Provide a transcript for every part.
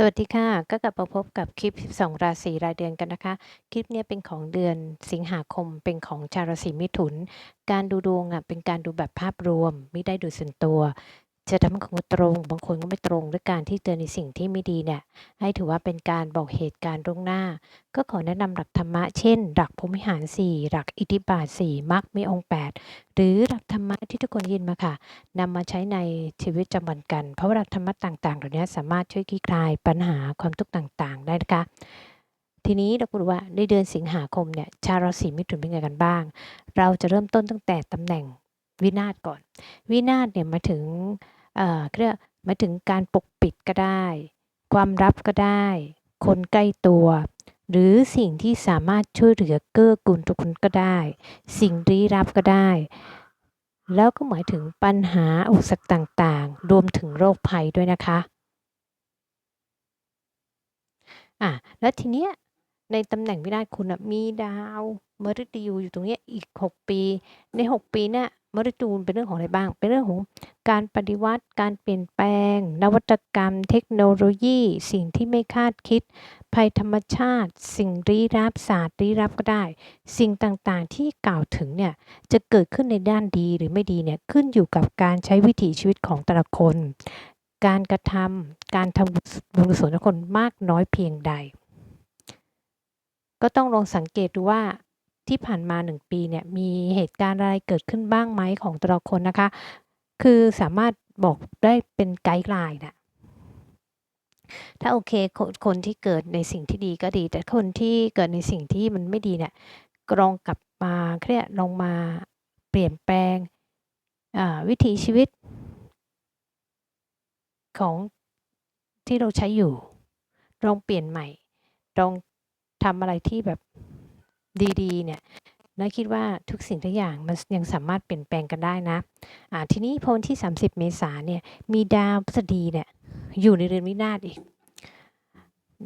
สวัสดีค่ะ ก็กลับมาพบกับคลิป 12 ราศีรายเดือนกันนะคะ คลิปนี้เป็นของเดือนสิงหาคมเป็นของชาวราศีมิถุน การดูดวงอะเป็นการดูแบบภาพรวม ไม่ได้ดูส่วนตัว จะทำให้คนตรง บางคนก็ไม่ตรงด้วยการที่เตือนในสิ่งที่ไม่ดีเนี่ยให้ถือว่าเป็นการบอกเหตุการณ์ล่วงหน้า ก็ขอแนะนำหลักธรรมะเช่น หลักพรหมิหาร4หลักอิทธิบาท4มรรคมีองค์ 8 หรือหลักธรรมะที่ทุกคนยินมาค่ะนำมาใช้ในชีวิตประจำวันกัน เพราะว่าหลักธรรมะต่างๆเหล่านี้สามารถช่วยคลี่คลายปัญหาความทุกข์ต่างๆ ได้นะคะทีนี้เราก็ดูว่าในเดือนสิงหาคมเนี่ยชาวราศีมิถุนเป็นไงกันบ้าง เราจะเริ่มต้นตั้งแต่ตำแหน่งวินาศก่อน วินาศเนี่ยมาถึง เอ่อเรียกหมายถึงการปกปิดก็ได้ ความลับก็ได้ คนใกล้ตัว หรือสิ่งที่สามารถช่วยเหลือเกื้อกูลทุกคนก็ได้ สิ่งลี้ลับก็ได้ แล้วก็หมายถึงปัญหาอุปสรรคต่างๆ รวมถึงโรคภัยด้วยนะคะอะแล้วทีเนี้ยในตำแหน่งวินาศคุณนะมีดาวมฤตยูอยู่ตรงเนี้ยอีก 6 ปี ใน 6 ปีเนี่ยมฤตยูเป็นเรื่องของอะไรบ้าง เป็นเรื่องของการปฏิวัติ การเปลี่ยนแปลง นวัตกรรม เทคโนโลยี สิ่งที่ไม่คาดคิด ภัยธรรมชาติ สิ่งลี้ลับศาสตร์ลี้ลับก็ได้ สิ่งต่างๆที่กล่าวถึงเนี่ยจะเกิดขึ้นในด้านดีหรือไม่ดีเนี่ยขึ้นอยู่กับการใช้วิถีชีวิตของแต่ละคน การกระทำการทำบุญกุศลคนมากน้อยเพียงใด ก็ต้องลองสังเกตดูว่า ที่ผ่านมา 1 ปีเนี่ยมีเหตุการณ์อะไรเกิดขึ้นบ้างไหมของแต่ละคนนะคะ คือสามารถบอกได้เป็นไกด์ไลน์นะถ้าโอเคคคนที่เกิดในสิ่งที่ดีก็ดี แต่คนที่เกิดในสิ่งที่มันไม่ดีเนี่ยกลองกลับมาเครียดลองมาเปลี่ยนแปลงวิถีชีวิต ของที่เราใช้อยู่ลองเปลี่ยนใหม่ลองทำอะไรที่แบบ ดีๆ เนี่ยนะคิดว่าทุกสิ่งทุกอย่างมันยังสามารถเปลี่ยนแปลงกันได้นะอ่าทีนี้พอวันที่ 30 เมษาเนี่ย มีดาวพฤษฎีเนี่ยอยู่ในเรือนวินาศอีก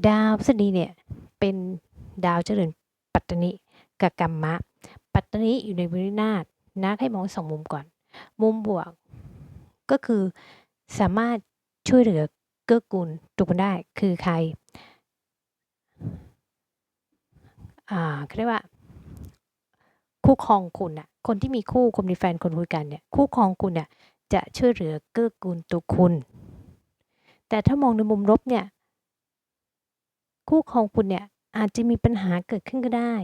ดาวพฤษฎีเนี่ยเป็นดาวเจริญปัตตนิกับกรรมะ ปัตตนิอยู่ในวินาศนะให้มองสองมุมก่อน มุมบวกก็คือสามารถช่วยเหลือเกื้อกูลทุกคนได้คือใคร อ่าเรียกว่า คู่ครองคุณอะคนที่มีคู่คนมีแฟนคนคุยกันเนี่ยคู่ครองคุณเนี่ยจะช่วยเหลือเกื้อกูลตัวคุณ แต่ถ้ามองในมุมลบเนี่ยคู่ครองคุณเนี่ยอาจจะมีปัญหาเกิดขึ้นก็ได้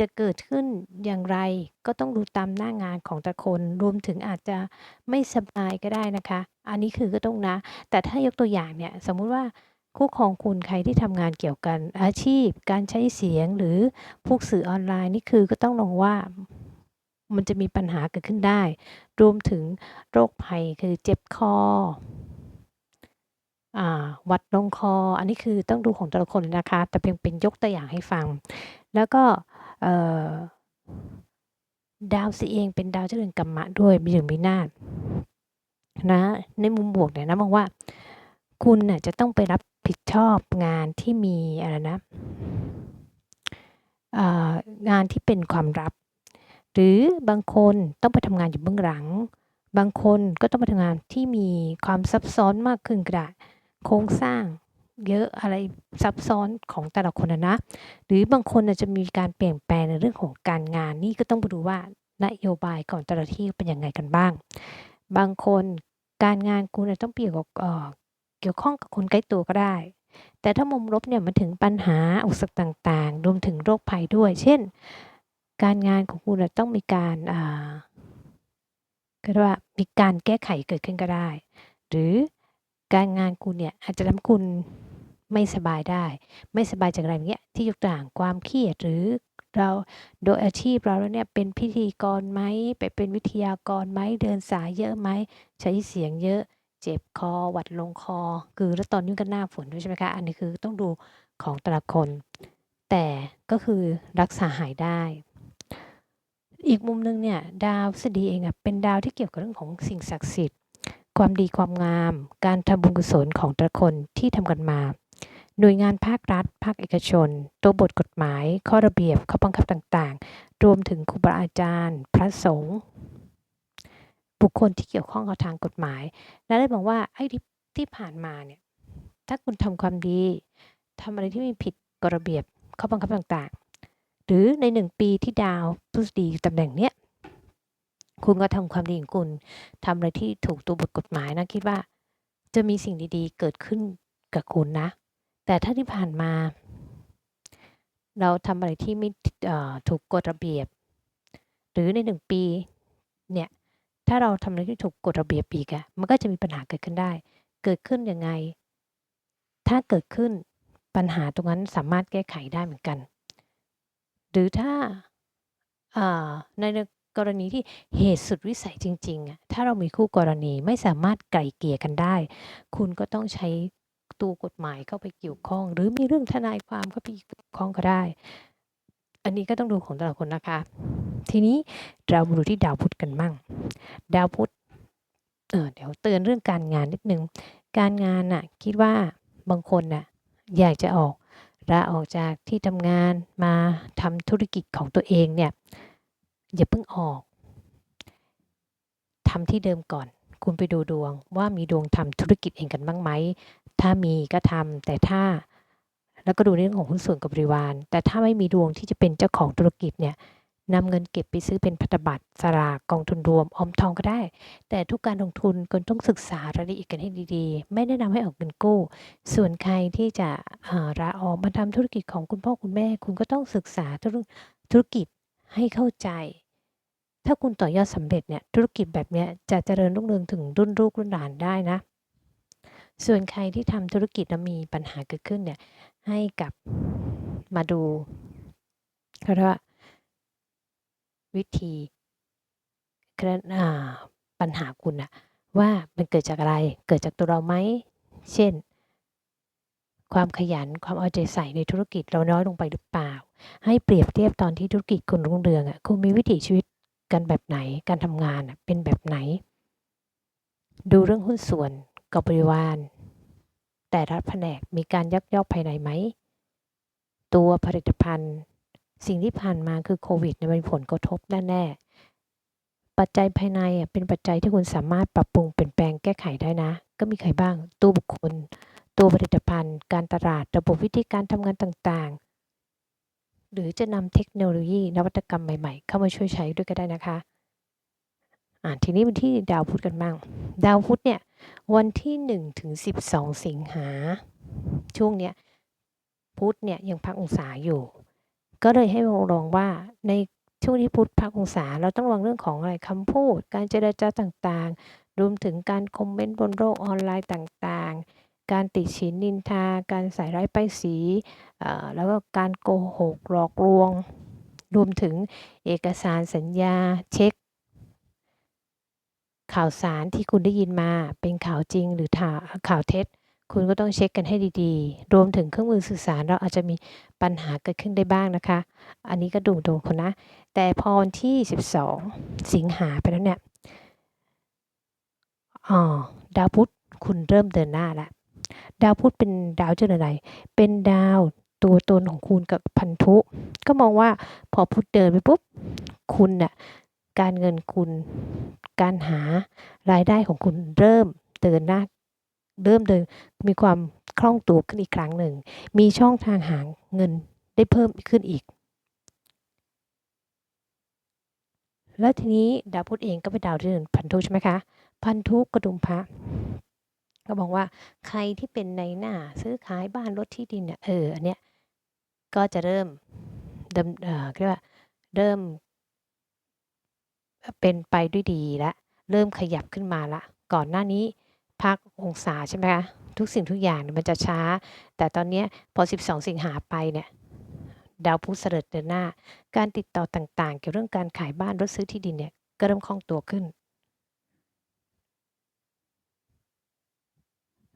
จะเกิดขึ้นอย่างไรก็ต้องดูตามหน้างานของแต่คนรวมถึงอาจจะไม่สบายก็ได้นะคะ อันนี้คือก็ต้องนะ แต่ถ้ายกตัวอย่างเนี่ยสมมุติว่า คู่ครองคุณใครที่ทำงานเกี่ยวกันอาชีพ การใช้เสียงหรือพวกสื่อออนไลน์นี่คือก็ต้องลองว่ามันจะมีปัญหาเกิดขึ้นได้ รวมถึงโรคภัยคือเจ็บคออ่าวัดลงคอ อันนี้คือต้องดูของแต่ละคนนะคะ แต่เพียงเป็นยกตัวอย่างให้ฟัง แล้วก็ดาวสีเองเป็นดาวเจริญกรรมะด้วยมีถึงมีนาฏนะ ในมุมบวกเนี่ยนะมองว่า คุณน่ะจะต้องไปรับ ผิดชอบงานที่มีอะไรนะงานที่เป็นความลับ หรือบางคนต้องไปทำงานอยู่เบื้องหลัง บางคนก็ต้องไปทำงานที่มีความซับซ้อนมากขึ้นกระดาโครงสร้างเยอะอะไรซับซ้อนของแต่ละคนนะ หรือบางคนอาจจะมีการเปลี่ยนแปลงในเรื่องของการงานนี่ก็ต้องไปดูว่านโยบายของแต่ละที่เป็นยังไงกันบ้าง บางคนการงานคุณต้องเปลี่ยนกับ กี่ยวข้องกับคนใกล้ตัวก็ได้ แต่ถ้ามุมลบเนี่ยมันถึงปัญหาอุปสรรคต่างๆ รวมถึงโรคภัยด้วย เช่น การงานของคุณต้องมีการอ่าก็ว่ามีการแก้ไขเกิดขึ้นก็ได้ หรือการงานคุณเนี่ยอาจจะทำคุณไม่สบายได้ ไม่สบายจากอะไรเงี้ยที่ยกตัวอย่างความเครียดหรือเราโดยอาชีพเราแล้วเนี่ยเป็นพิธีกรไหมไปเป็นวิทยากรไหมเดินสายเยอะไหมใช้เสียงเยอะ เจ็บคอหวัดลงคอ คือแล้วตอนนี้ก็หน้าฝนด้วยใช่ไหมคะ อันนี้คือต้องดูของแต่ละคน แต่ก็คือรักษาหายได้ อีกมุมนึงเนี่ยดาวสดีเองอะเป็นดาวที่เกี่ยวกับเรื่องของสิ่งศักดิ์สิทธิ์ ความดีความงาม การทำบุญกุศลของแต่ละคนที่ทำกันมาหน่วยงานภาครัฐ ภาคเอกชน ตัวบทกฎหมาย ข้อระเบียบ ข้อบังคับต่างๆ รวมถึงครูบาอาจารย์ พระสงฆ์ บุคคลที่เกี่ยวข้องกับทางกฎหมาย และได้บอกว่าไอ้ที่ที่ผ่านมาเนี่ย ถ้าคุณทำความดีทำอะไรที่ม่ผิดกฎระเบียบข้อบังคับต่างๆ หรือในหนึ่งปีที่ดาวพฤษฎีอยู่ตำแหน่งเนี้ยคุณก็ทำความดีของคุณทำอะไรที่ถูกตัวบทกฎหมายนะคิดว่า จะมีสิ่งดีๆ เกิดขึ้นกับคุณนะ แต่ถ้าที่ผ่านมา เราทำอะไรที่ไม่ถูกกฎระเบียบ หรือในหนึ่งปีเนี่ย ถ้าเราทำอะไรที่ถูกกฎระเบียบอีกอะมันก็จะมีปัญหาเกิดขึ้นได้ เกิดขึ้นยังไง ถ้าเกิดขึ้นปัญหาตรงนั้นสามารถแก้ไขได้เหมือนกัน หรือถ้าในกรณีที่เหตุสุดวิสัยจริงๆอะถ้าเรามีคู่กรณีไม่สามารถไกล่เกลี่ยกันได้ คุณก็ต้องใช้ตัวกฎหมายเข้าไปเกี่ยวข้อง หรือมีเรื่องทนายความเข้าไปเกี่ยวข้องก็ได้ อันนี้ก็ต้องดูของแต่ละคนนะคะ ทีนี้เรามาดูที่ดาวพุธกันมั่ง ดาวพุธเออเดี๋ยวเตือนเรื่องการงานนิดนึง การงานน่ะคิดว่าบางคนน่ะอยากจะออกลาออกจากที่ทำงานมาทำธุรกิจของตัวเองเนี่ยอย่าเพิ่งออกทำที่เดิมก่อน คุณไปดูดวงว่ามีดวงทำธุรกิจเองกันบ้างไหม ถ้ามีก็ทำแต่ถ้าแล้วก็ดูเรื่องของหุ้นส่วนกับบริวาร แต่ถ้าไม่มีดวงที่จะเป็นเจ้าของธุรกิจเนี่ย นำเงินเก็บไปซื้อเป็นพันธบัตรสลากกองทุนรวมออมทองก็ได้ แต่ทุกการลงทุนคุณต้องศึกษารายละเอียดกันให้ดีๆ ไม่แนะนำให้ออกเงินกู้ ส่วนใครที่จะเอ่อลาออกมาทำธุรกิจของคุณพ่อคุณแม่ คุณก็ต้องศึกษาธุรธุรกิจให้เข้าใจ ถ้าคุณต่อยอดสำเร็จเนี่ยธุรกิจแบบเนี้ยจะเจริญรุ่งเรืองถึงรุ่นลูกรุ่นหลานได้นะ ส่วนใครที่ทำธุรกิจแล้วมีปัญหาเกิดขึ้นเนี่ยให้กับมาดูเขาเรียกว่า วิธีเคลื่อนอ่าปัญหาคุณอะว่ามันเกิดจากอะไร เกิดจากตัวเราไหม เช่น ความขยัน ความเอาใจใส่ในธุรกิจเราน้อยลงไปหรือเปล่า ให้เปรียบเทียบตอนที่ธุรกิจคุณรุ่งเรืองอะคุณมีวิถีชีวิตกันแบบไหน การทำงานอะเป็นแบบไหน ดูเรื่องหุ้นส่วนกับบริวาร แต่ละแผนกมีการยักยอกภายในไหม ตัวผลิตภัณฑ์ สิ่งที่ผ่านมาคือโควิดเนี่ยมันมีผลกระทบแน่ๆปัจจัยภายในอะเป็นปัจจัยที่คุณสามารถปรับปรุงเปลี่ยนแปลงแก้ไขได้นะ ก็มีใครบ้าง ตัวบุคคล ตัวผลิตภัณฑ์ การตลาด ระบบวิธีการทำงานต่างๆ หรือจะนำเทคโนโลยี นวัตกรรมใหม่ๆ เข้ามาช่วยใช้ด้วยก็ได้นะคะอ่าทีนี้วันที่ดาวพุธกันบ้าง ดาวพุธเนี่ยวันที่1ถึง12 สิงหาช่วงเนี้ยพุธเนี่ยยังพักองศาอยู่ ก็เลยให้มองลองว่าในช่วงที่พุทธพักองศา เราต้องระวังเรื่องของอะไรคำพูด การเจรจาต่างๆ รวมถึงการคอมเมนต์บนโลกออนไลน์ต่างๆ การติชินนินทา การใส่ร้ายป้ายสีแล้วก็การโกหกหลอกลวง รวมถึงเอกสารสัญญาเช็ค ข่าวสารที่คุณได้ยินมาเป็นข่าวจริงหรือข่าวเท็จ คุณก็ต้องเช็คกันให้ดีๆ รวมถึงเครื่องมือสื่อสารเราอาจจะมีปัญหาเกิดขึ้นได้บ้างนะคะ อันนี้ก็ดูดวงคนนะ แต่พอวันที่ 12 สิงหาไปแล้วเนี่ยอ๋อดาวพุธคุณเริ่มเดินหน้าแล้วดาวพุธเป็นดาวเจ้าอะไร เป็นดาวตัวตนของคุณกับพันธุ ก็มองว่าพอพุธเดินไปปุ๊บ คุณน่ะการเงินคุณ การหารายได้ของคุณเริ่มเดินหน้า เริ่มเดินมีความคล่องตัวขึ้นอีกครั้งหนึ่ง มีช่องทางหาเงินได้เพิ่มขึ้นอีก แล้วทีนี้ดาวพุธเองก็เป็นดาวที่เดินพันธุใช่ไหมคะ พันธุกระดุมพระก็บอกว่าใครที่เป็นในหน้าซื้อขายบ้านรถที่ดินเนี่ยเอออันเนี้ยก็จะเริ่มดำเอ่อเรียกว่าเริ่ม เป็นไปด้วยดีแล้วเริ่มขยับขึ้นมาละ ก่อนหน้านี้ พักองศาใช่ไหมคะทุกสิ่งทุกอย่างเนี่ยมันจะช้า แต่ตอนนี้พอ 12 สิงหาไปเนี่ยดาวพุธเสด็จเดินหน้า การติดต่อต่างๆ เกี่ยวเรื่องการขายบ้านรถซื้อที่ดินเนี่ยก็เริ่มคล่องตัวขึ้น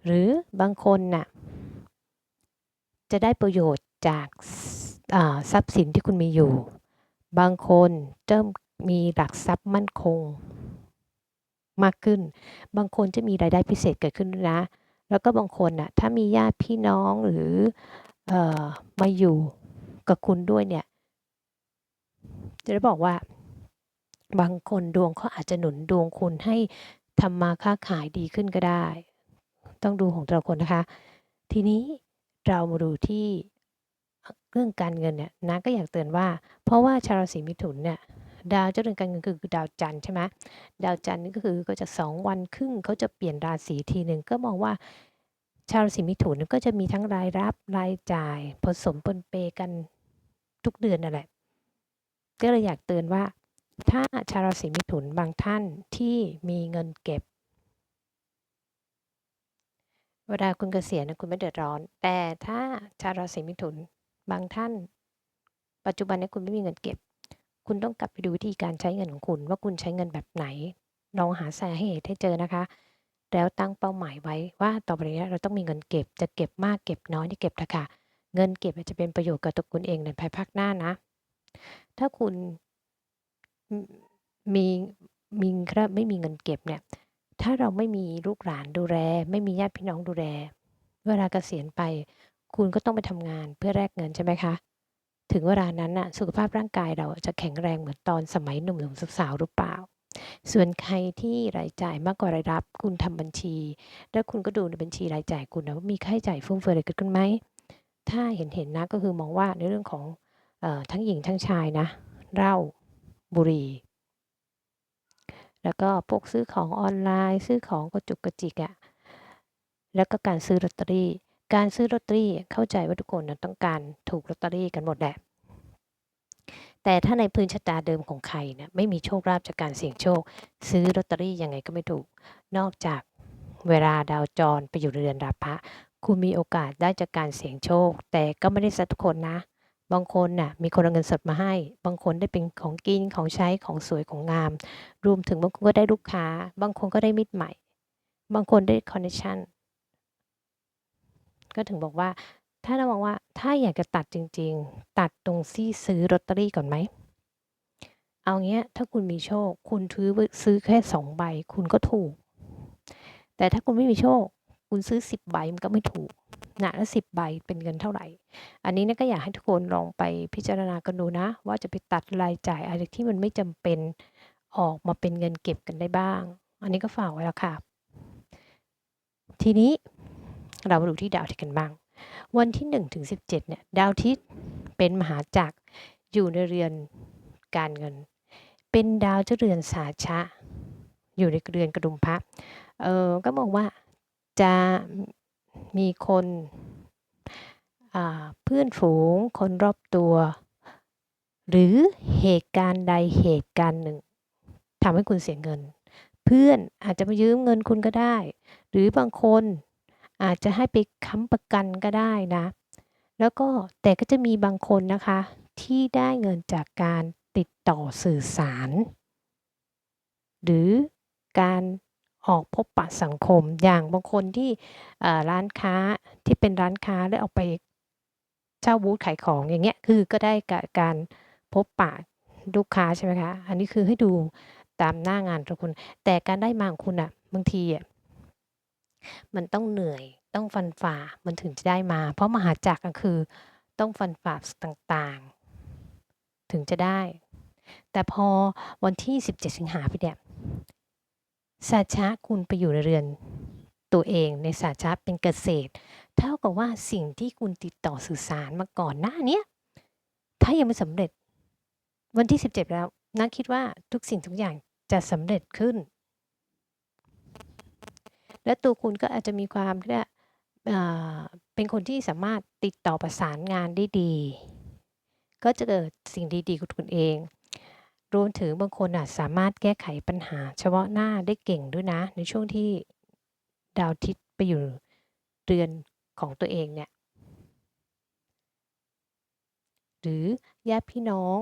หรือบางคนน่ะจะได้ประโยชน์จากทรัพย์สินที่คุณมีอยู่ บางคนเริ่มมีหลักทรัพย์มั่นคง มากขึ้น บางคนจะมีรายได้พิเศษเกิดขึ้นด้วยนะ แล้วก็บางคนน่ะถ้ามีญาติพี่น้องหรือออมาอยู่กับคุณด้วยเนี่ย จะได้บอกว่า บางคนดวงเขาอาจจะหนุนดวงคุณให้ทำมาค้าขายดีขึ้นก็ได้ ต้องดูของแต่ละคนนะคะ ทีนี้เรามาดูที่เรื่องการเงินเนี่ยนะก็อยากเตือนว่า เพราะว่าชาวราศีมิถุนเนี่ย ดาวเจ้าเรือนการเงินคือดาวจันทร์ใช่ไหมดาวจันทร์นี่ก็คือก็จะสองวันครึ่งเขาจะเปลี่ยนราศีทีหนึ่งก็มองว่าชาวราศีมิถุนก็จะมีทั้งรายรับรายจ่ายผสมปนเปกันทุกเดือนนั่นแหละก็เลยอยากเตือนว่า ถ้าชาวราศีมิถุนบางท่านที่มีเงินเก็บเวลาคุณเกษียณนะคุณไม่เดือดร้อน แต่ถ้าชาวราศีมิถุนบางท่าน ปัจจุบันนี้คุณไม่มีเงินเก็บ คุณต้องกลับไปดูวิธีการใช้เงินของคุณ ว่าคุณใช้เงินแบบไหน ลองหาสาเหตุให้เจอนะคะ แล้วตั้งเป้าหมายไว้ว่าต่อไปนี้เราต้องมีเงินเก็บ จะเก็บมากเก็บน้อยที่เก็บเถอะค่ะ เงินเก็บอาจจะเป็นประโยชน์กับตัวคุณเองในภายภาคหน้านะ ถ้าคุณมีมีครับไม่มีเงินเก็บเนี่ย ถ้าเราไม่มีลูกหลานดูแล ไม่มีญาติพี่น้องดูแล เวลาเกษียณไป คุณก็ต้องไปทำงานเพื่อแลกเงินใช่ไหมคะ ถึงเวลานั้นน่ะสุขภาพร่างกายเราจะแข็งแรงเหมือนตอนสมัยหนุ่มๆสาวหรือเปล่า ส่วนใครที่รายจ่ายมากกว่ารายรับ คุณทำบัญชี แล้วคุณก็ดูในบัญชีรายจ่ายคุณนะว่ามีค่าใช้จ่ายฟุ่มเฟือยอะไรเกิดขึ้นไหมถ้าเห็นเห็นนะก็คือมองว่าในเรื่องของออทั้งหญิงทั้งชายนะเหล้าบุหรี่แล้วก็พวกซื้อของออนไลน์ ซื้อของกระจุกกระจิกอะ่ะแล้วก็การซื้อลอตเตอรี่ การซื้อลอตเตอรี่เข้าใจว่าทุกคนต้องการถูกลอตเตอรี่กันหมดแหละแต่ถ้าในพื้นชะตาเดิมของใครนี่ยไม่มีโชคลาภจากการเสี่ยงโชค ซื้อลอตเตอรี่ยังไงก็ไม่ถูก นอกจากเวลาดาวจรไปอยู่ในเรือนราพะ คุณมีโอกาสได้จากการเสี่ยงโชค แต่ก็ไม่ได้สักทุกคนนะ บางคนน่ะมีคนเอาเงินสดมาให้ บางคนได้เป็นของกินของใช้ของสวยของงาม รวมถึงบางคนก็ได้ลูกค้า บางคนก็ได้มิตรใหม่ บางคนได้คอนเนคชั่น ก็ถึงบอกว่า ถ้าเรามองว่าถ้าอยากจะตัดจริง ๆ ตัดตรงซี่ซื้อลอตเตอรี่ก่อนไหม เอาเงี้ย ถ้าคุณมีโชค คุณซื้อซื้อแค่สองใบ คุณก็ถูก แต่ถ้าคุณไม่มีโชค คุณซื้อสิบใบมันก็ไม่ถูกนะแล้วสิบใบเป็นเงินเท่าไหร่ อันนี้เนี่ยก็อยากให้ทุกคนลองไปพิจารณากันดูนะ ว่าจะไปตัดรายจ่ายอะไรที่มันไม่จำเป็นออกมาเป็นเงินเก็บกันได้บ้าง อันนี้ก็ฝากไว้แล้วค่ะ ทีนี้ เรามาดูที่ดาวอาทิตย์กันบ้าง วันที่1ถึง17เนี่ยดาวอาทิตย์เป็นมหาจักรอยู่ในเรือนการเงิน เป็นดาวเจ้าเรือนสาชะ อยู่ในเรือนกระดุมพระเออก็มองว่าจะมีคนเพื่อนฝูงคนรอบตัว หรือเหตุการณ์ใดเหตุการณ์หนึ่งทำให้คุณเสียเงิน เพื่อนอาจจะมายืมเงินคุณก็ได้ หรือบางคน อาจจะให้ไปค้ำประกันก็ได้นะ แล้วก็แต่ก็จะมีบางคนนะคะ ที่ได้เงินจากการติดต่อสื่อสาร หรือการออกพบปะสังคมอย่างบางคนที่ร้านค้าที่เป็นร้านค้าแล้วเอาไปเช่าบูธขายของอย่างเงี้ยคือก็ได้กับการพบปะลูกค้าใช่ไหมคะ อันนี้คือให้ดูตามหน้างานของคุณ แต่การได้มาของคุณอะบางทีอะ มันต้องเหนื่อยต้องฟันฝ่ามันถึงจะได้มา เพราะมหาจักรก็คือต้องฟันฝ่าต่างๆ ถึงจะได้ แต่พอวันที่ 17 สิงหาพี่เนี่ยสาชะคุณไปอยู่ในเรือนตัวเองในสาชะเป็นเกษตร เท่ากับว่าสิ่งที่คุณติดต่อสื่อสารมาก่อนหน้านี้ถ้ายังไม่สำเร็จ วันที่ 17 แล้วน่าคิดว่าทุกสิ่งทุกอย่างจะสำเร็จขึ้น และตัวคุณก็อาจจะมีความที่ยเป็นคนที่สามารถติดต่อประสานงานได้ดี ก็จะเกิดสิ่งดีๆกับคุณเอง รวมถึงบางคนอาจสามารถแก้ไขปัญหา เฉพาะหน้าได้เก่งด้วยนะ ในช่วงที่ดาวทิศไปอยู่เรือนของตัวเองเนี่ย หรือญาติพี่น้อง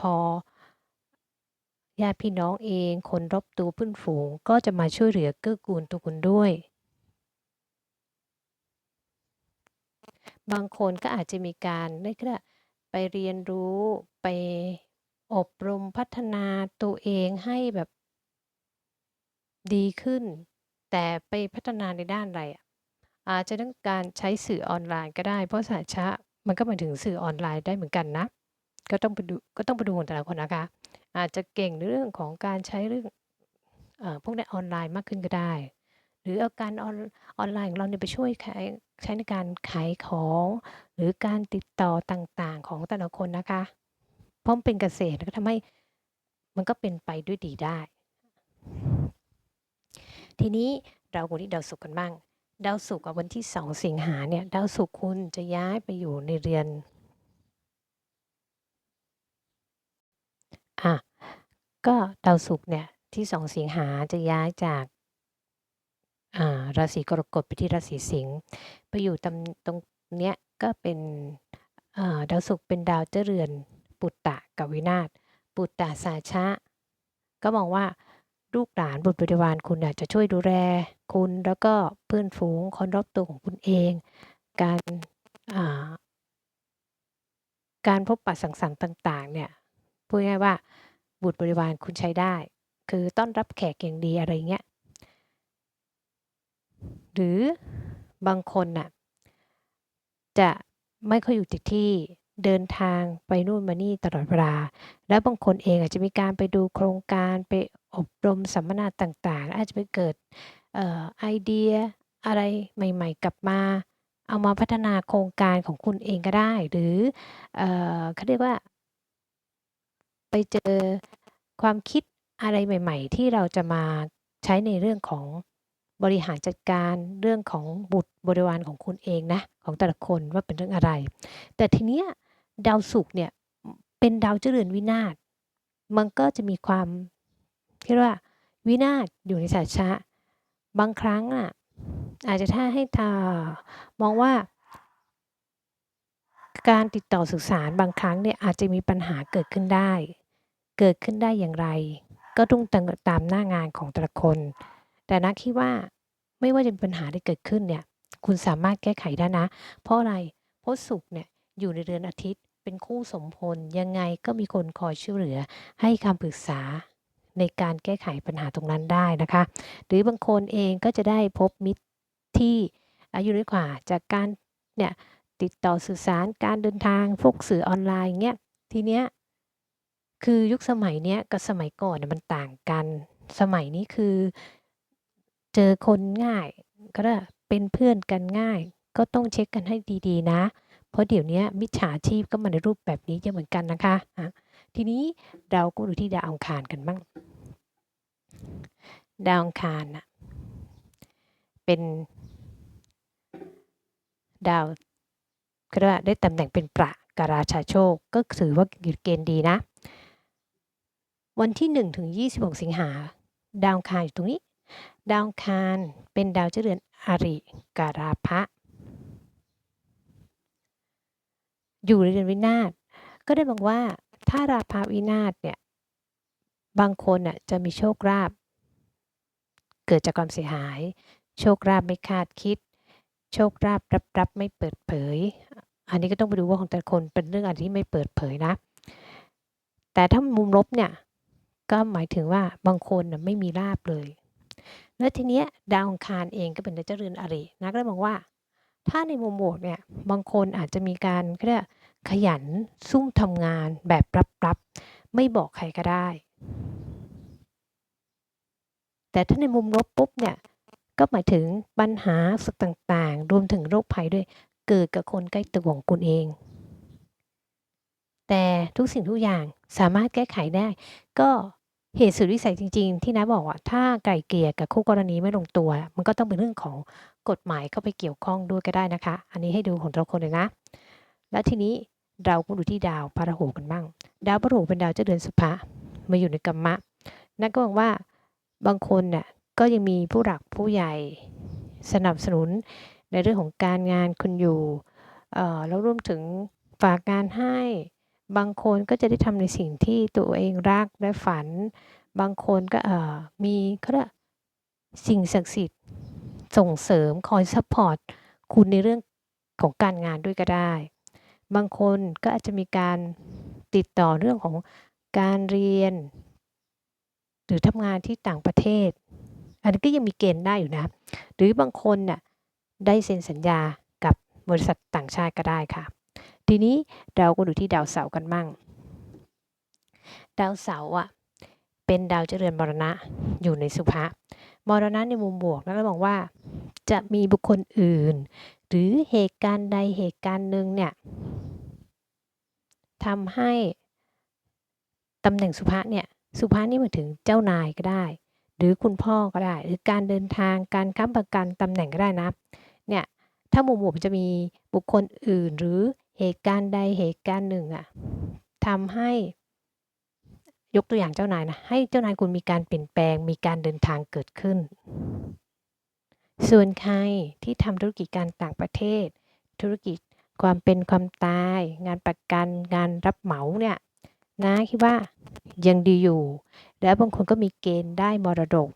พอ ญาติพี่น้องเอง คนรอบตัวเพื่อนฝูงก็จะมาช่วยเหลือเกื้อกูลตัวคุณด้วย บางคนก็อาจจะมีการได้ก็ไปเรียนรู้ไปอบรมพัฒนาตัวเองให้แบบดีขึ้น แต่ไปพัฒนาในด้านอะไรอะอาจจะต้องการใช้สื่อออนไลน์ก็ได้ เพราะสาชะมันก็หมายถึงสื่อออนไลน์ได้เหมือนกันนะ ก็ต้องไปดูก็ต้องไปดูของแต่ละคนนะคะ อาจจะเก่งในเรื่องของการใช้เรื่องอพวกในออนไลน์มากขึ้นก็ได้ หรือเอาการออนออนไลน์ของเราเนี่ยไปช่วยขายใช้ในการขายของ หรือการติดต่อต่างๆของแต่ละคนนะคะเพราะมันเป็นเกษตรก็ทำให้มันก็เป็นไปด้วยดีได้ ทีนี้เราคนที่ดาวศุกกันบ้างดาวศุกร์วันที่2สิงหาเนี่ยดาวศุกคุณจะย้ายไปอยู่ในเรือน อะก็ดาวศุกร์เนี่ยที่2สิงหาจะย้ายจากราศีกรกฎไปที่ราศีสิงห์ไปอยู่ตำตรงเนี้ยก็เป็นาดาวศุกร์เป็นดาวเจเรือนปุตตะกับวินาศปุตตะสาชะ ก็มองว่าลูกหลานบุตรบริวารคุณอาจจะช่วยดูแลคุณแล้วก็เพื่อนฝูงคนรอบตัวของคุณเอง การาการพบปะสังสรรค์ต่าง ๆ เนี่ย พูดง่ายว่า บุตรบริวารคุณใช้ได้ คือต้อนรับแขกอย่างดีอะไรเงี้ย หรือบางคนน่ะ จะไม่ค่อยอยู่ติดที่เดินทางไปนู่นมานี่ตลอดเวลา แล้วบางคนเองอาจจะมีการไปดูโครงการไปอบรมสัมมนาต่างๆ อาจจะไปเกิดออไอเดียอะไรใหม่ๆ กลับมา เอามาพัฒนาโครงการของคุณเองก็ได้ หรือเออเขาเรียกว่า ไปเจอความคิดอะไรใหม่ ๆ ที่เราจะมาใช้ในเรื่องของบริหารจัดการเรื่องของบุตรบริวารของคุณเองนะของแต่ละคนว่าเป็นเรื่องอะไร แต่ทีเนี้ยดาวศุกร์เนี่ยเป็นดาวเจริญวินาศมันก็จะมีความเรียกว่าวินาศอยู่ในสาชะ บางครั้งอะอาจจะถ้าให้ตามองว่าการติดต่อสื่อสารบางครั้งเนี่ยอาจจะมีปัญหาเกิดขึ้นได้ เกิดขึ้นได้อย่างไร ก็ต้องตามหน้างานของแต่ละคน แต่นักคิดว่าไม่ว่าจะเป็นปัญหาที่เกิดขึ้นเนี่ย คุณสามารถแก้ไขได้นะ เพราะอะไร เพราะศุกร์เนี่ยอยู่ในเรือนอาทิตย์เป็นคู่สมพลยังไงก็มีคนคอยช่วยเหลือ ให้คำปรึกษาในการแก้ไขปัญหาตรงนั้นได้นะคะ หรือบางคนเองก็จะได้พบมิตรที่อายุน้อยกว่าจากการเนี่ยติดต่อสื่อสารการเดินทางพวกสื่อออนไลน์เงี้ยทีเนี้ย คือยุคสมัยเนี้ยกับสมัยก่อนเนี่ยมันต่างกัน สมัยนี้คือ เจอคนง่าย ก็ได้ เป็นเพื่อนกันง่าย ก็ต้องเช็คกันให้ดี ๆ นะ เพราะเดี๋ยวนี้มิจฉาชีพก็มาในรูปแบบนี้เยอะเหมือนกันนะคะอะทีนี้เราก็ดูที่ดาวอังคารกันบ้าง ดาวอังคารนะเป็น ดาวก็ได้ตำแหน่งเป็นประกราชาโชค ก็ถือว่าอยู่เกณฑ์ดีนะ วันที่1ถึง26 สิงหา ดาวคารอยู่ตรงนี้ ดาวคารเป็นดาวเจริญอาริการาภะอยู่ในเดือนวินาศก็ได้บอกว่าถ้าราภาวินาศเนี่ยบางคนน่ะจะมีโชคลาภเกิดจากความเสียหาย โชคลาภไม่คาดคิด โชคลาภรับรับไม่เปิดเผย อันนี้ก็ต้องไปดูว่าของแต่ละคนเป็นเรื่องอะไรที่ไม่เปิดเผยนะ แต่ถ้ามุมลบเนี่ย ก็หมายถึงว่าบางคนนะไม่มีลาบเลย แล้วทีเนี้ยดาวอังคารเองก็เป็นดาวเจริญอรินะก็เลยบอกว่า ถ้าในมุมบวกเนี่ยบางคนอาจจะมีการก็เรียกขยันซุ่มทำงานแบบลับๆไม่บอกใครก็ได้ แต่ถ้าในมุมลบปุ๊บเนี่ยก็หมายถึงปัญหาสุขต่างๆ รวมถึงโรคภัยด้วยเกิดกับคนใกล้ตัวของคุณเอง แต่ทุกสิ่งทุกอย่างสามารถแก้ไขได้ ก็ เหตุสุดวิสัยจริง ๆ ที่น้าบอกว่า ถ้าไก่เกลี่ยกับคู่กรณีไม่ลงตัว มันก็ต้องเป็นเรื่องของกฎหมายเข้าไปเกี่ยวข้องด้วยก็ได้นะคะ อันนี้ให้ดูของแต่ละคนเลยนะ แล้วทีนี้เราก็ดูที่ดาวพระราหูกันบ้าง ดาวพระราหูเป็นดาวเจ้าเดือนสุภะมาอยู่ในกัมมะ นั่นก็บอกว่าบางคนน่ะก็ยังมีผู้หลักผู้ใหญ่สนับสนุนในเรื่องของการงานคุณอยู่แล้วรวมถึงฝากงานให้ บางคนก็จะได้ทำในสิ่งที่ตัวเองรักและฝัน บางคนก็เออมีเขาเรียกสิ่งศักดิ์สิทธิ์ส่งเสริมคอยซัพพอร์ตคุณในเรื่องของการงานด้วยก็ได้ บางคนก็อาจจะมีการติดต่อเรื่องของการเรียน หรือทำงานที่ต่างประเทศ อันนี้ก็ยังมีเกณฑ์ได้อยู่นะ หรือบางคนน่ะได้เซ็นสัญญากับบริษัทต่างชาติก็ได้ค่ะ ทีนี้เราก็ดูที่ดาวเสาร์กันมั่ง ดาวเสาร์อะเป็นดาวเจริญมรณะอยู่ในสุภะมรณะในมุมบวกแล้วก็บอกว่า จะมีบุคคลอื่น หรือเหตุการณ์ใดเหตุการณ์หนึ่งเนี่ยทำให้ตำแหน่งสุภาเนี่ยสุภานี่หมายถึงเจ้านายก็ได้ หรือคุณพ่อก็ได้ หรือการเดินทางการค้ำประกันตำแหน่งก็ได้นะเนี่ยถ้ามุมบวกมันจะมีบุคคลอื่นหรือ เหตุการณ์ใดเหตุการณ์หนึ่งอะทำให้ยกตัวอย่างเจ้านายนะให้เจ้านายคุณมีการเปลี่ยนแปลงมีการเดินทางเกิดขึ้น ส่วนใครที่ทำธุรกิจการต่างประเทศ ธุรกิจความเป็นความตาย งานประกันงานรับเหมาเนี่ยนะคิดว่ายังดีอยู่ แล้วบางคนก็มีเกณฑ์ได้มรดก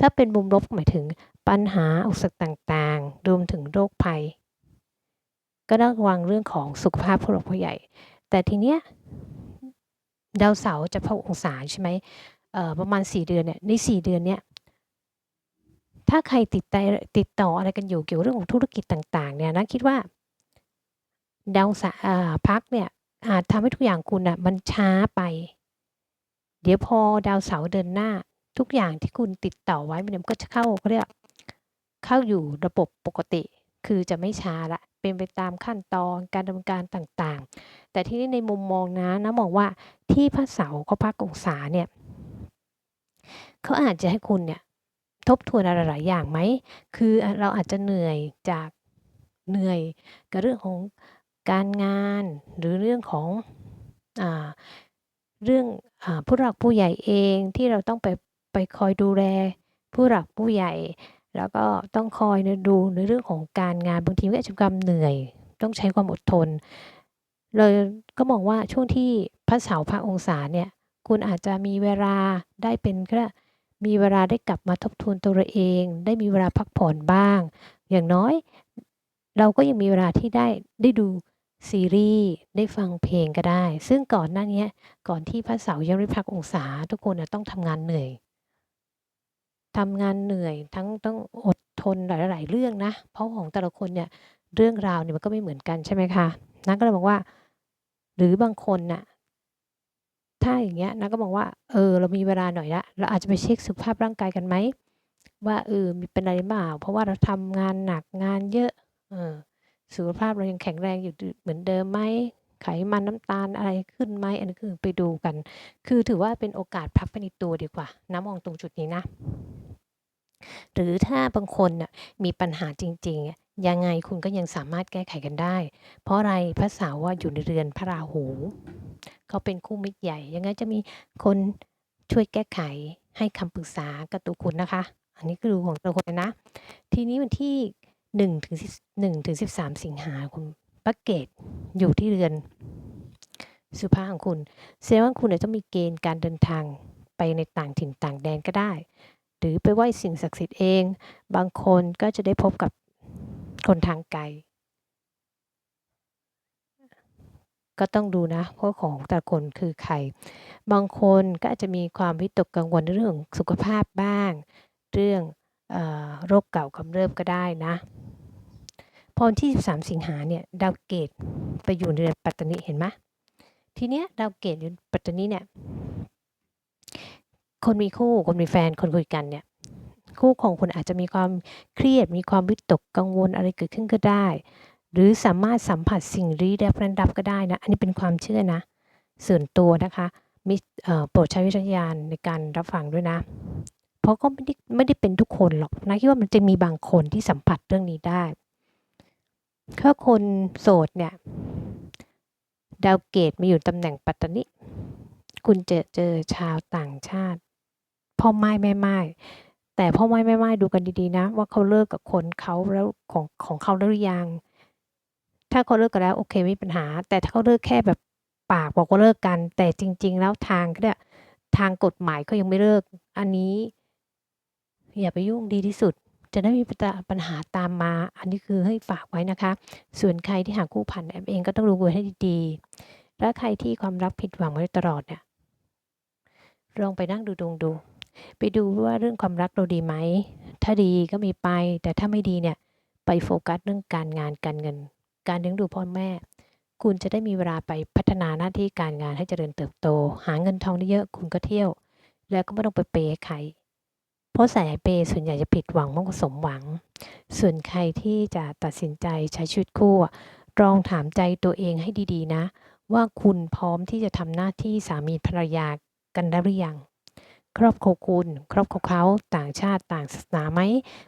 ถ้าเป็นมุมลบหมายถึงปัญหาอุปสรรคต่างๆ รวมถึงโรคภัย ก็ต้องระวังเรื่องของสุขภาพผู้หลักผู้ใหญ่ แต่ทีเนี้ยดาวเสาร์จะพองศาใช่ไหมเอ่อประมาณ 4 เดือนเนี่ยใน 4 เดือนเนี้ยถ้าใครติดใจติดต่ออะไรกันอยู่เกี่ยวกับเรื่องของธุรกิจต่างๆเนี่ยนะคิดว่าดาวเสาร์พักเนี่ยอาจทำให้ทุกอย่างคุณอะมันช้าไป เดี๋ยวพอดาวเสาร์เดินหน้า ทุกอย่างที่คุณติดต่อไว้มันก็จะเข้าเขาเรียกเข้าอยู่ระบบปกติ คือจะไม่ช้าละเป็นไปตามขั้นตอนการดำเนินการต่างๆ แต่ที่นี่ในมุมมองนะนะมองว่าที่พระเสาเขาพักองศาเนี่ยเขาอาจจะให้คุณเนี่ยทบทวนอะไรหลายอย่างไหม คือเราอาจจะเหนื่อยจากเหนื่อยกับเรื่องของการงานหรือเรื่องของอ่าเรื่องอผู้หลักผู้ใหญ่เองที่เราต้องไปไปคอยดูแลผู้หลักผู้ใหญ่ แล้วก็ต้องคอยดูในเรื่องของการงานบางทีก็อาจจะมีความเหนื่อย ต้องใช้ความอดทน เลยก็มองว่าช่วงที่พระเสาร์พระองศาเนี่ย คุณอาจจะมีเวลาได้เป็นแค่มีเวลาได้กลับมาทบทวนตัวเอง ได้มีเวลาพักผ่อนบ้าง อย่างน้อยเราก็ยังมีเวลาที่ได้ได้ดูซีรีส์ได้ฟังเพลงก็ได้ ซึ่งก่อนหน้านี้ก่อนที่พระเสาร์ยังไม่พักองศา ทุกคนนะต้องทำงานเหนื่อย ทำงานเหนื่อยทั้งต้องอดทนหลาย ๆ เรื่องนะ เพราะของแต่ละคนเนี่ยเรื่องราวเนี่ยมันก็ไม่เหมือนกันใช่ไหมคะนักก็เลยบอกว่า หรือบางคนน่ะถ้าอย่างเงี้ยนักก็บอกว่าเออเรามีเวลาหน่อยละเราอาจจะไปเช็คสุขภาพร่างกายกันไหมว่าเออมีเป็นอะไรหรือเปล่าเพราะว่าเราทำงานหนักงานเยอะเออสุขภาพเรายังแข็งแรงอยู่เหมือนเดิมไหมไขมันน้ำตาลอะไรขึ้นไหมอันนี้คือไปดูกัน คือถือว่าเป็นโอกาสพักไปในตัวดีกว่า น้ำมองตรงจุดนี้นะ หรือถ้าบางคนน่ะมีปัญหาจริงๆ ยังไงคุณก็ยังสามารถแก้ไขกันได้ เพราะอะไรพระเสาว่าอยู่ในเรือนพระราหู เขาเป็นคู่มิตรใหญ่ ยังไงจะมีคนช่วยแก้ไขให้คำปรึกษากับตัวคุณนะคะ อันนี้คือดูของตัวคนนะ ทีนี้วันที่1ถึง1ถึง13 สิงหาคมพระเกตอยู่ที่เรือนสุภาของคุณแสดงว่าคุณอาจจะมีเกณฑ์การเดินทางไปในต่างถิ่นต่างแดนก็ได้ หรือไปไหว้สิ่งศักดิ์สิทธิ์เอง บางคนก็จะได้พบกับคนทางไกล ก็ต้องดูนะเพราะของแต่ละคนคือใคร บางคนก็อาจจะมีความวิตกกังวลเรื่องสุขภาพบ้าง เรื่องโรคเก่ากำเริบก็ได้นะ พอวันที่ 13 สิงหาเนี่ยดาวเกตไปอยู่ในเรือนปัตตานีเห็นไหมทีเนี้ยดาวเกตอยู่ปัตตานีเนี่ย คนมีคู่คนมีแฟนคนคุยกันเนี่ยคู่ของคุณอาจจะมีความเครียดมีความวิตกกังวลอะไรเกิดขึ้นก็ได้ หรือสามารถสัมผัสสิ่งลี้ลับนั้นดับก็ได้นะอันนี้เป็นความเชื่อนะส่วนตัวนะคะมีโปรดใช้วิจารณญาณในการรับฟังด้วยนะ เพราะก็ไม่ได้ไม่ได้เป็นทุกคนหรอกนะคิดว่ามันจะมีบางคนที่สัมผัสเรื่องนี้ได้ถ้าคนโสดเนี่ยดาวเกตมาอยู่ตำแหน่งปัตตานิ คุณจะเจอชาวต่างชาติ พ่อไม้แม่ไม้แต่พ่อไม้แม่ไม้ดูกันดีๆนะ ว่าเขาเลิกกับคนเขาแล้วของของเขาแล้วหรือยัง ถ้าเขาเลิกกันแล้วโอเคไม่มีปัญหา แต่ถ้าเขาเลิกแค่แบบปากบอกว่าเลิกกัน แต่จริง ๆ แล้วทางก็เนี่ยทางกฎหมายเขายังไม่เลิก อันนี้ อย่าไปยุ่งดีที่สุด จะได้มีปัญหาตามมา อันนี้คือให้ฝากไว้นะคะ ส่วนใครที่หาคู่พันแอมเองก็ต้องรู้ไว้ให้ดีๆ และใครที่ความรักผิดหวังมาตลอดเนี่ยลองไปนั่งดูดวงดู ไปดูว่าเรื่องความรักเราดีไหม ถ้าดีก็มีไป แต่ถ้าไม่ดีเนี่ย ไปโฟกัสเรื่องการงานการเงิน การเลี้ยงดูพ่อแม่ คุณจะได้มีเวลาไปพัฒนาหน้าที่การงานให้เจริญเติบโต หาเงินทองได้เยอะ คุณก็เที่ยว แล้วก็ไม่ต้องไปเปย์ใคร เพราะสายเปย์ส่วนใหญ่จะผิดหวังมากกว่าสมหวัง ส่วนใครที่จะตัดสินใจใช้ชีวิตคู่ลองถามใจตัวเองให้ดีๆนะ ว่าคุณพร้อมที่จะทำหน้าที่สามีภรรยากันได้หรือยัง ครอบครัวคุณ ครอบครัวเขาต่างชาติต่างศาสนาไหม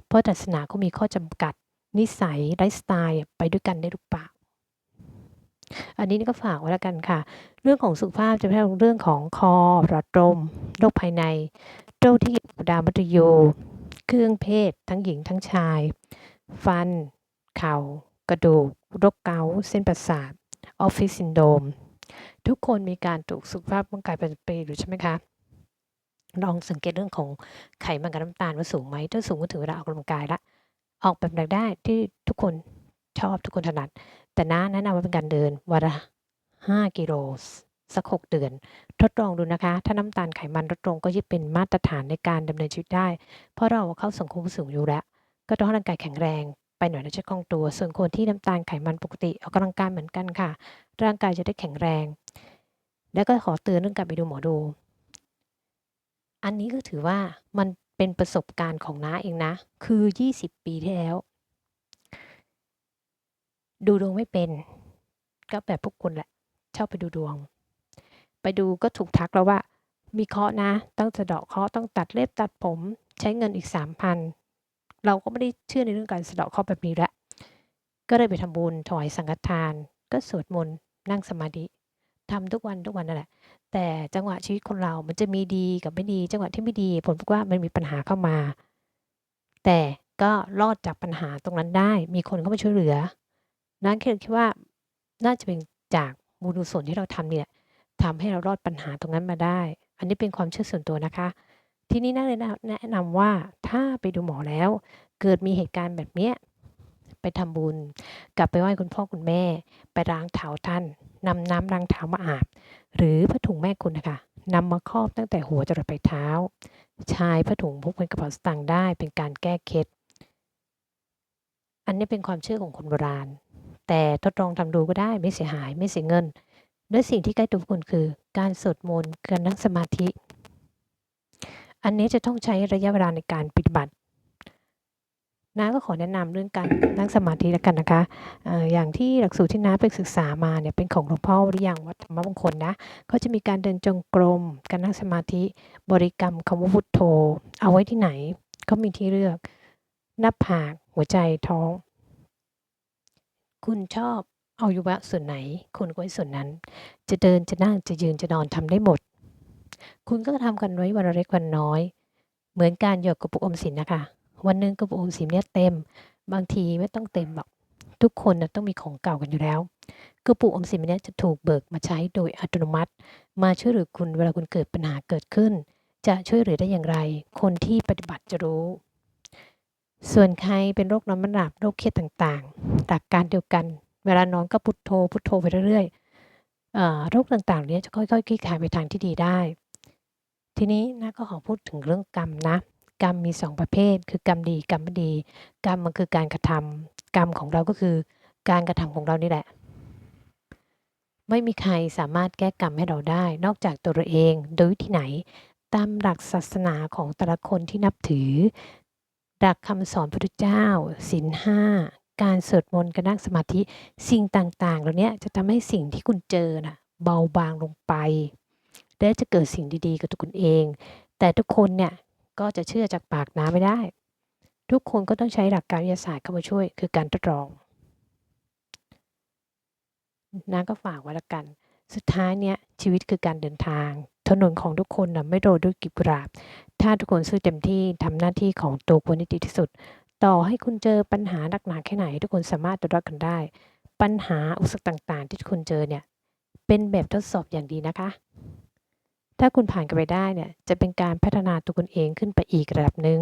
เพราะศาสนาก็มีข้อจำกัด นิสัยไลฟ์สไตล์ไปด้วยกันได้หรือเปล่าอันนี้ก็ฝากไว้แล้วกันค่ะ เรื่องของสุขภาพจะเป็นเรื่องของคอหลอดลมโรคภายในโรคที่เกี่ยวกับดามัตโย เครื่องเพศ ทั้งหญิงทั้งชาย ฟัน เข่า กระดูกโรคเกาต์เส้นประสาทออฟฟิศซินโดมทุกคนมีการตรวจสุขภาพร่างกายประจำปีอยู่ใช่ไหมคะ ลองสังเกตเรื่องของไขมันกับน้ำตาลว่าสูงไหมถ้าสูงก็ถึงเวลาออกกำลังกายละออกแบบไหนได้ที่ทุกคนชอบทุกคนถนัด แต่น้าแนะนำว่าเป็นการเดินวันละ5กิโลสัก 6 เดือน ทดลองดูนะคะ ถ้าน้ำตาลไขมันลดลงก็จะเป็นมาตรฐานในการดำเนินชีวิตได้ เพราะเราเข้าสังคมสูงอายุแล้ว ก็ต้องร่างกายแข็งแรงไปหน่อยนะจะคล่องตัว ส่วนคนที่น้ำตาลไขมันปกติออกกำลังกายเหมือนกันค่ะ ร่างกายจะได้แข็งแรง แล้วก็ขอเตือนเรื่องการไปดูหมอดู อันนี้ก็ถือว่ามันเป็นประสบการณ์ของน้าเองนะ คือ 20 ปีที่แล้ว ดูดวงไม่เป็น ก็แบบพวกคุณแหละ ชอบไปดูดวง ไปดูก็ถูกทักแล้วว่า มีเคราะห์นะ ต้องสะเดาะเคราะห์ต้องตัดเล็บตัดผม ใช้เงินอีก3,000เราก็ไม่ได้เชื่อในเรื่องการสะเดาะเคราะห์แบบนี้แล้วก็เลยไปทำบุญถวายสังฆทาน ก็สวดมนต์นั่งสมาธิทำทุกวันทุกวันนั่นแหละ แต่จังหวะชีวิตคนเรามันจะมีดีกับไม่ดี จังหวะที่ไม่ดี ผลพบว่ามันมีปัญหาเข้ามา แต่ก็รอดจากปัญหาตรงนั้นได้ มีคนเข้ามาช่วยเหลือ นั้นคิดว่าน่าจะเป็นจากบุญกุศลที่เราทำเนี่ยทำให้เรารอดปัญหาตรงนั้นมาได้ อันนี้เป็นความเชื่อส่วนตัวนะคะ ทีนี้น่าเลยแนะนำว่าถ้าไปดูหมอแล้ว เกิดมีเหตุการณ์แบบเนี้ยไปทำบุญ กลับไปไหว้คุณพ่อคุณแม่ ไปล้างเท้าท่านนำน้ำล้างเท้ามาอาบ หรือผ้าถุงแม่คุณนะคะนำมาครอบตั้งแต่หัวจรดปลายเท้า ชายผ้าถุงพกเป็นกระเป๋าสตางค์ได้เป็นการแก้เคล็ด อันนี้เป็นความเชื่อของคนโบราณ แต่ทดลองทำดูก็ได้ไม่เสียหายไม่เสียเงิน และสิ่งที่ใกล้ตัวคุณคือ การสวดมนต์การนั่งสมาธิ อันนี้จะต้องใช้ระยะเวลาในการปฏิบัติ น้าก็ขอแนะนำเรื่องการนั่งสมาธิแล้วกันนะคะอย่างที่หลักสูตรที่น้าไปศึกษามาเนี่ยเป็นของหลวงพ่อหรือยังวัดธรรมมงคลนะก็จะมีการเดินจงกรม การนั่งสมาธิ บริกรรมคำว่าพุทโธ เอาไว้ที่ไหนก็มีที่เลือก หน้าผากหัวใจท้อง คุณชอบเอายุวะส่วนไหน คุณก็ไว้ส่วนนั้น จะเดินจะนั่งจะยืนจะนอนทำได้หมด คุณก็ทำกันไว้วันเล็กวันน้อย เหมือนการหยดกระปุกอมสินนะคะ วันหนึ่งกระปุกอมสินเนี่ยเต็ม บางทีไม่ต้องเต็มหรอกทุกคนนะต้องมีของเก่ากันอยู่แล้วกระปุกอมสินเนี้ยจะถูกเบิกมาใช้โดยอัตโนมัติ มาช่วยเหลือคุณเวลาคุณเกิดปัญหาเกิดขึ้น จะช่วยเหลือได้อย่างไร คนที่ปฏิบัติจะรู้ ส่วนใครเป็นโรคนอนไม่หลับโรคเครียดต่างๆหลักการเดียวกัน เวลานอนก็พุทโธพุทโธไปเรื่อยๆโรคต่างๆเนี้ยจะค่อยๆคลี่คลายไปทางที่ดีได้ ทีนี้นะก็ขอพูดถึงเรื่องกรรมนะ กรรมมีสองประเภท คือกรรมดีกรรมไม่ดี กรรมมันคือการกระทำกรรมของเราก็คือการกระทำของเรานี่แหละ ไม่มีใครสามารถแก้กรรมให้เราได้ นอกจากตัวเราเองโดยวิธีไหน ตามหลักศาสนาของแต่ละคนที่นับถือ หลักคำสอนพระพุทธเจ้าศีลห้าการสวดมนต์การนั่งสมาธิสิ่งต่างๆ เหล่านี้จะทำให้สิ่งที่คุณเจอนะเบาบางลงไป และจะเกิดสิ่งดีๆ กับตัวคุณเอง แต่ทุกคนเนี่ย ก็จะเชื่อจากปากน้าไม่ได้ ทุกคนก็ต้องใช้หลักการวิทยาศาสตร์เข้ามาช่วย คือการทดลองน้าก็ฝากไว้ละกัน สุดท้ายเนี่ยชีวิตคือการเดินทาง ถนนของทุกคนนะไม่โรยด้วยกิบราบ ถ้าทุกคนสู้เต็มที่ทำหน้าที่ของตัวคนที่ดีที่สุด ต่อให้คุณเจอปัญหาหนักหนาแค่ไหน ทุกคนสามารถตัวรอดกันได้ ปัญหาอุปสรรคต่างๆ ที่คุณเจอเนี่ยเป็นแบบทดสอบอย่างดีนะคะ ถ้าคุณผ่านกันไปได้เนี่ยจะเป็นการพัฒนาตัวคุณเองขึ้นไปอีกระดับหนึ่ง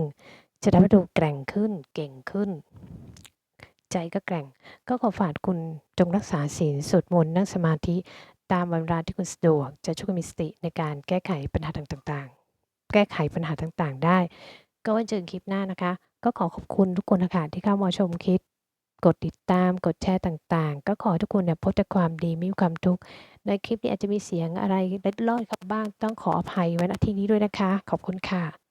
จะทำให้ดูแกร่งขึ้นเก่งขึ้น ใจก็แกร่ง ก็ขอฝากคุณจงรักษาศีลสวดมนต์นั่งสมาธิตามเวลาที่คุณสะดวก จะช่วยมีสติในการแก้ไขปัญหาต่างๆ แก้ไขปัญหาต่างๆ ได้ ก็ว้เจอคลิปหน้านะคะ ก็ขอขอบคุณทุกคนนะคะที่เข้ามาชมคลิป กดติดตามกดแชร์ต่างๆ ก็ขอทุกคนเนี่ยพบแต่ความดีไม่มีความทุกข์ ในคลิปนี้อาจจะมีเสียงอะไรเล็ดลอดครับบ้างต้องขออภัยไว้ณที่นี้ด้วยนะคะ ขอบคุณค่ะ